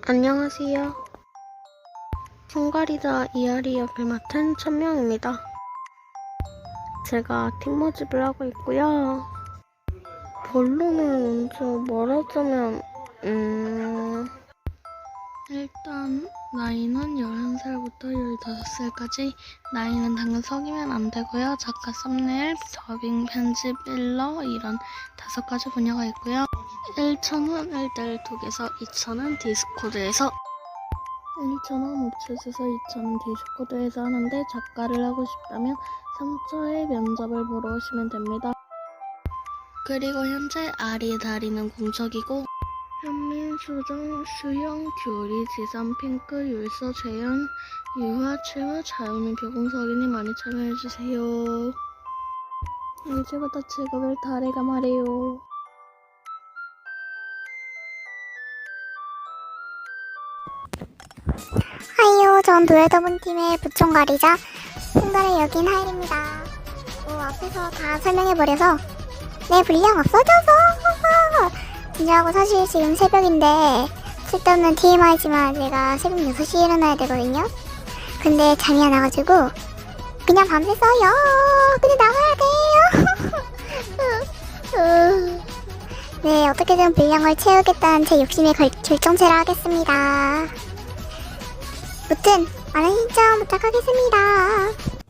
안녕하세요. 총괄이자 이아리 역을 맡은 천명입니다. 제가 팀 모집을 하고 있고요. 본론은 먼저 말하자면, 음, 일단, 나이는 11살부터 15살까지, 나이는 당연 속이면 안 되고요. 작가 썸네일, 더빙, 편집, 일러, 이런 다섯 가지 분야가 있고요. 1천원 1대1 톡에서 2천원 디스코드에서 1천원 웹챗에서 2천원 디스코드에서 하는데 작가를 하고 싶다면 3초의 면접을 보러 오시면 됩니다. 그리고 현재 아리 다리는 공적이고 현민, 수정, 수영, 교리, 지산, 핑크, 율서, 재현, 유화, 최화, 자유민, 벼공석이니 많이 참여해주세요. 이제부터 직업을 다리가 말해요. 하이요, 전 도예더분 팀의 부총괄이자 홍달의 여긴 하일입니다. 뭐 앞에서 다 설명해버려서 내 분량 없어져서 진짜하고 사실 지금 새벽인데 쓸데없는 TMI지만 제가 새벽 6시에 일어나야 되거든요. 근데 잠이 안 와가지고 그냥 밤새 써요. 근데 나가야 네, 어떻게든 분량을 채우겠다는 제 욕심에 걸, 결정체를 하겠습니다. 무튼 많은 신청 부탁하겠습니다.